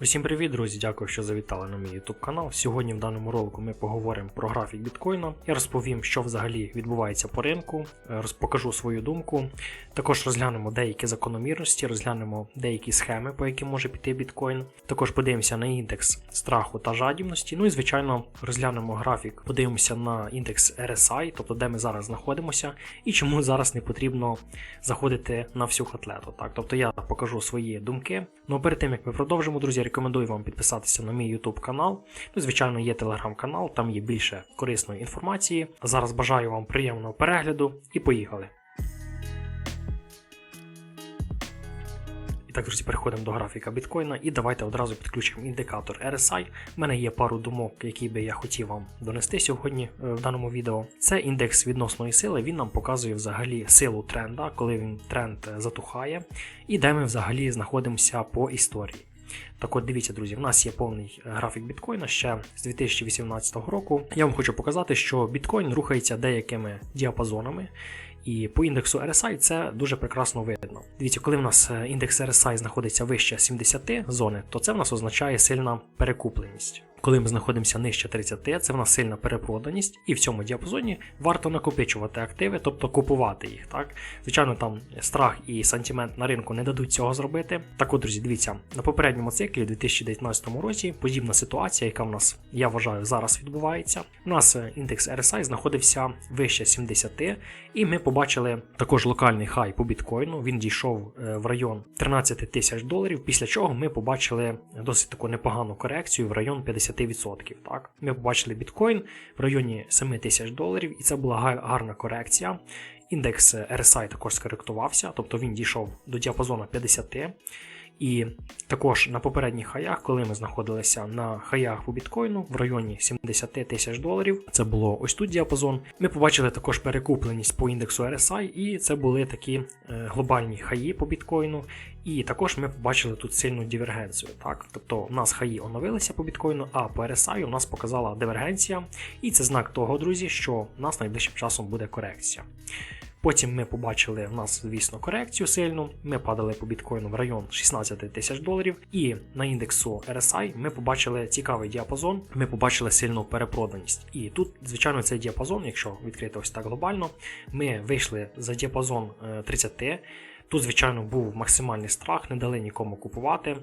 Усім привіт, друзі! Дякую, що завітали на мій YouTube канал. Сьогодні в даному ролику ми поговоримо про графік біткоїна. Я розповім, що взагалі відбувається по ринку, е, розпокажу свою думку. Також розглянемо деякі закономірності, розглянемо деякі схеми, по яким може піти біткоін. Також подивимося на індекс страху та жадібності. Ну і звичайно розглянемо графік, подивимося на індекс RSI, тобто де ми зараз знаходимося, і чому зараз не потрібно заходити на всю котлету. Так, тобто я покажу свої думки. Ну перед тим як ми продовжимо, друзі, рекомендую вам підписатися на мій YouTube канал. Ну, звичайно, є телеграм-канал, там є більше корисної інформації. Зараз бажаю вам приємного перегляду і поїхали. Так, друзі, переходимо до графіка біткоїна і давайте одразу підключимо індикатор RSI. У мене є пару думок, які би я хотів вам донести сьогодні е, в даному відео. Це індекс відносної сили, він нам показує взагалі силу тренда, коли він тренд е, затухає, і де ми взагалі знаходимося по історії. Так от дивіться, друзі, в нас є повний е, графік біткоїна ще з 2018 року. Я вам хочу показати, що біткоін рухається деякими діапазонами. І по індексу RSI це дуже прекрасно видно. Дивіться, коли в нас е, індекс RSI знаходиться вище 70 зони, то це в нас означає сильна перекупленість. Коли ми знаходимося нижче 30, це в нас сильна перепроданість, і в цьому діапазоні варто накопичувати активи, тобто купувати їх. Так, звичайно, там страх і сантимент на ринку не дадуть цього зробити. Так, от, друзі, дивіться, на попередньому циклі у 2019 році подібна ситуація, яка в нас, я вважаю, зараз відбувається. У нас е, індекс RSI знаходився вище 70, і ми побачили також локальний хай по біткоїну. Він дійшов е, в район 13 тисяч доларів. Після чого ми побачили досить таку непогану корекцію в район 50%. Так, ми побачили біткоін в районі 7 тисяч доларів, і це була гарна корекція. Індекс RSI також скоректувався, тобто він дійшов до діапазону 50. І також на попередніх хаях, коли ми знаходилися на хаях по біткоїну в районі 70 тисяч доларів, це було ось тут діапазон. Ми побачили також перекупленість по індексу RSI, і це були такі е, глобальні хаї по біткоїну. І також ми побачили тут сильну дивергенцію. Так, тобто у нас хаї оновилися по біткоїну, а по RSI у нас показала дивергенція, і це знак того, друзі, що у нас найближчим часом буде корекція. Потім ми побачили в нас, звісно, корекцію сильну. Ми падали по біткоїну в район 16 тисяч доларів. І на індексу RSI ми побачили цікавий діапазон. Ми побачили сильну перепроданість. І тут, звичайно, цей діапазон, якщо відкрити ось так глобально, ми вийшли за діапазон е, 30. Тут, звичайно, був максимальний страх, не дали нікому купувати.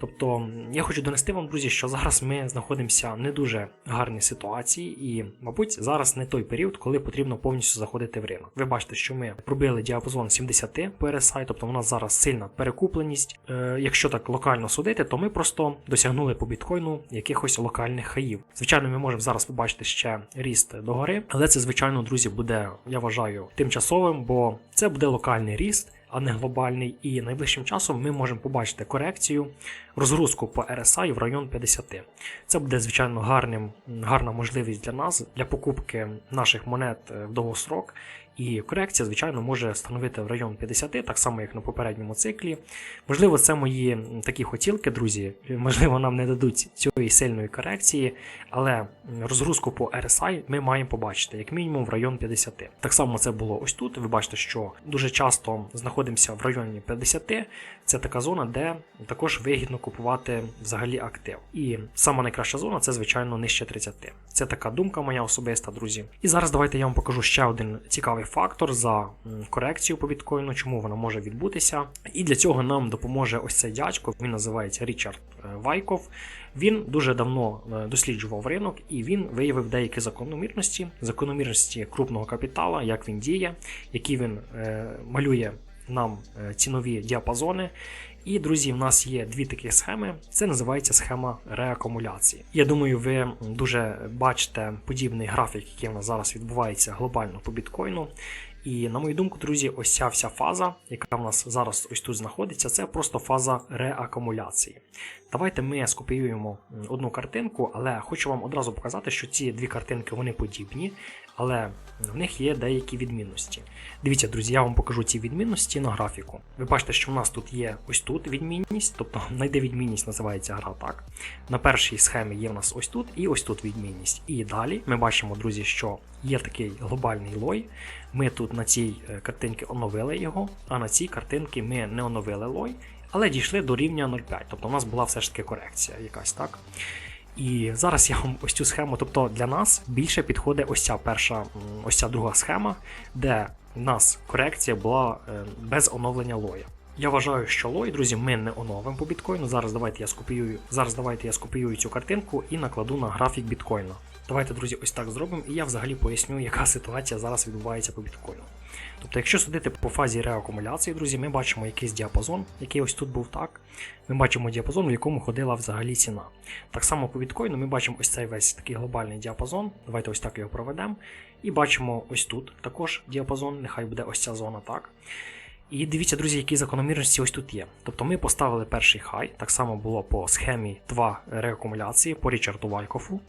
Тобто я хочу донести вам, друзі, що зараз ми знаходимося в не дуже гарній ситуації, і, мабуть, зараз не той період, коли потрібно повністю заходити в ринок. Ви бачите, що ми пробили діапазон 70 по RSI, тобто у нас зараз сильна перекупленість. Е, якщо так локально судити, то ми просто досягнули по біткоїну якихось локальних хаїв. Звичайно, ми можемо зараз побачити ще ріст догори, але це, звичайно, друзі, буде, я вважаю, тимчасовим, бо це буде локальний ріст а не глобальний. І найближчим часом ми можемо побачити корекцію, розгрузку по RSI в район 50. Це буде, звичайно, гарним, гарна можливість для нас для покупки наших монет е, в довгострок. І корекція, звичайно, може становити в район 50, так само як на попередньому циклі. Можливо, це мої такі хотілки, друзі. Можливо, нам не дадуть цієї сильної корекції, але розгрузку по RSI ми маємо побачити, як мінімум в район 50. Так само це було ось тут. Ви бачите, що дуже часто знаходимося в районі 50. Це така зона, де також вигідно купувати взагалі актив. І сама найкраща зона це, звичайно, нижче 30. Це така думка моя особиста, друзі. І зараз давайте я вам покажу ще один цікавий фактор за корекцію по біткоїну, чому вона може відбутися. І для цього нам допоможе ось цей дядько. Він називається Річард е, Вайков. Він дуже давно е, досліджував ринок і він виявив деякі закономірності, закономірності крупного капітала, як він діє, які він е, малює нам е, цінові діапазони. І, друзі, в нас є дві такі схеми. Це називається схема реакумуляції. Я думаю, ви дуже бачите подібний графік, який в нас зараз відбувається глобально по біткоїну. І на мою думку, друзі, ось ця вся фаза, яка в нас зараз ось тут знаходиться, це просто фаза реакумуляції. Давайте ми скопіюємо одну картинку, але хочу вам одразу показати, що ці дві картинки вони подібні. Але в них є деякі відмінності. Дивіться, друзі, я вам покажу ці відмінності на графіку. Ви бачите, що в нас тут є ось тут відмінність, тобто знайде відмінність називається гра так. На першій схемі є в нас ось тут і ось тут відмінність. І далі ми бачимо, друзі, що є такий глобальний лой. Ми тут на цій е, картинці оновили його, а на цій картинці ми не оновили лой, але дійшли до рівня 0,5. Тобто у нас була все ж таки корекція якась так. І зараз я вам ось цю схему, тобто для нас більше підходить ось ця перша, ось ця друга схема, де в нас корекція була е, без оновлення лоя. Я вважаю, що лой, друзі, ми не оновимо по біткоїну. Зараз давайте я скопіюю, зараз давайте я скопіюю цю картинку і накладу на графік біткоїна. Давайте, друзі, ось так зробимо, і я взагалі поясню, яка ситуація зараз відбувається по біткоїну. Тобто, якщо судити по фазі реакумуляції, друзі, ми бачимо якийсь діапазон, який ось тут був так. Ми бачимо діапазон, в якому ходила взагалі ціна. Так само по біткоїну ми бачимо ось цей весь такий глобальний діапазон. Давайте ось так його проведемо. І бачимо ось тут також діапазон, нехай буде ось ця зона так. І дивіться, друзі, які закономірності ось тут є. Тобто ми поставили перший хай, так само було по схемі 2 реакумуляції по Річарду Вайкофу.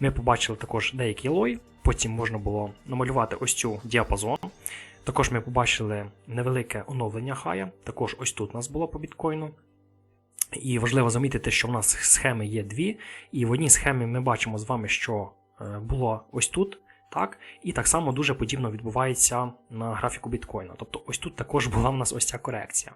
Ми побачили також деякий лой, потім можна було намалювати ось цю діапазон. Також ми побачили невелике оновлення хая, також ось тут у нас було по біткоїну. І важливо замітити, що в нас схеми є дві, і в одній схемі ми бачимо з вами, що е, було ось тут. Так, і так само дуже подібно відбувається на графіку біткоїна. Тобто ось тут також була в нас ось ця корекція.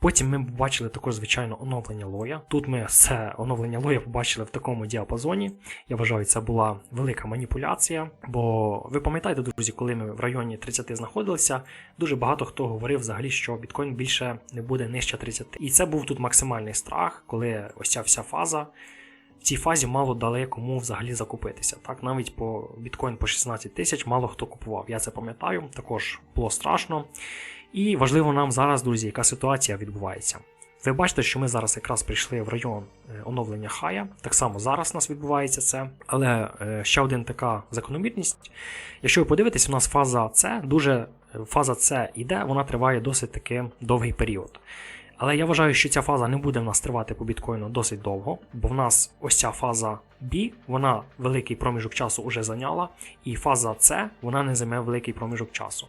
Потім ми побачили також, звичайно, оновлення лоя. Тут ми це оновлення лоя побачили в такому діапазоні. Я вважаю, це була велика маніпуляція. Бо ви пам'ятаєте, друзі, коли ми в районі 30 знаходилися, дуже багато хто говорив взагалі, що біткоін більше не буде нижче 30. І це був тут максимальний страх, коли ось ця вся фаза. В цій фазі мало дали кому взагалі закупитися. Так, навіть по біткоін по 16 тисяч мало хто купував. Я це пам'ятаю, також було страшно. І важливо нам зараз, друзі, яка ситуація відбувається. Ви бачите, що ми зараз якраз прийшли в район е, оновлення хая. Так само зараз у нас відбувається це. Але е, ще один така закономірність. Якщо ви подивитесь, у нас фаза С дуже е, фаза С іде, вона триває досить таки довгий період. Але я вважаю, що ця фаза не буде в нас тривати по біткоїну досить довго, бо в нас ось ця фаза B, вона великий проміжок часу вже зайняла, і фаза C, вона не займе великий проміжок часу.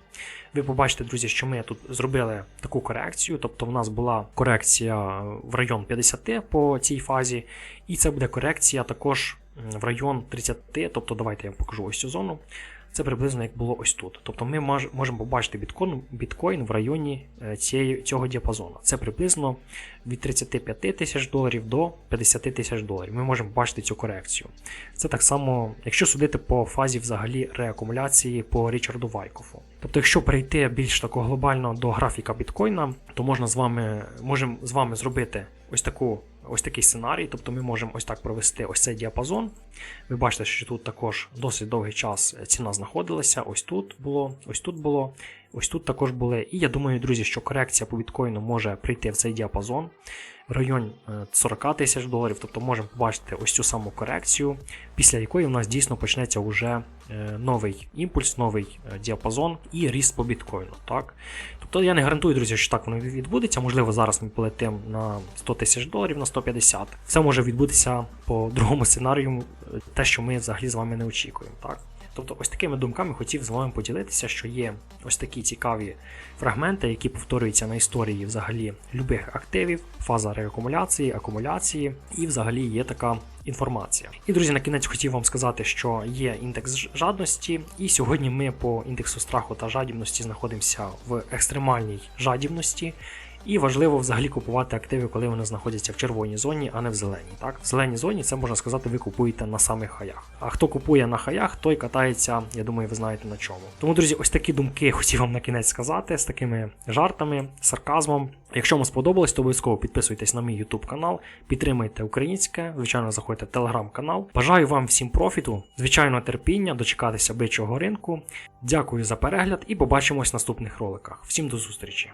Ви побачите, друзі, що ми тут зробили таку корекцію, тобто в нас була корекція в район 50 по цій фазі, і це буде корекція також в район 30, тобто давайте я покажу ось цю зону. Це приблизно як було ось тут. Тобто ми мож, можемо побачити біткоін, біткоін в районі е, цього діапазону. Це приблизно від 35 тисяч доларів до 50 тисяч доларів. Ми можемо бачити цю корекцію. Це так само, якщо судити по фазі взагалі реакумуляції по Річарду Вайкофу. Тобто, якщо перейти більш тако глобально до графіка біткоїна, то можна з вами можемо з вами зробити ось таку. Ось такий сценарій, тобто ми можемо ось так провести ось цей діапазон. Ви бачите, що тут також досить довгий час ціна знаходилася. Ось тут було, ось тут було, ось тут також були. І я думаю, друзі, що корекція по біткоїну може прийти в цей діапазон в районі 40 тисяч доларів. Тобто можемо побачити ось цю саму корекцію, після якої у нас дійсно почнеться вже новий імпульс, новий діапазон і ріст по біткоїну. Так? Тобто я не гарантую, друзі, що так воно відбудеться. Можливо, зараз ми полетимо на 100 тисяч доларів, на 150. Все може відбутися по другому сценарію, те, що ми взагалі з вами не очікуємо. Так? Тобто, ось такими думками хотів з вами поділитися, що є ось такі цікаві фрагменти, які повторюються на історії взагалі любих активів, фаза реакумуляції, акумуляції, і взагалі є така інформація. І, друзі, на кінець хотів вам сказати, що є індекс жадності, і сьогодні ми по індексу страху та жадібності знаходимося в екстремальній жадібності. І важливо взагалі купувати активи, коли вони знаходяться в червоній зоні, а не в зеленій. Так? В зеленій зоні це можна сказати, ви купуєте на самих хаях. А хто купує на хаях, той катається, я думаю, ви знаєте на чому. Тому, друзі, ось такі думки хотів вам на кінець сказати з такими жартами, сарказмом. Якщо вам сподобалось, то обов'язково підписуйтесь на мій YouTube канал, підтримайте українське, звичайно, заходьте в телеграм-канал. Бажаю вам всім профіту, звичайно, терпіння, дочекатися бичого ринку. Дякую за перегляд і побачимось в наступних роликах. Всім до зустрічі!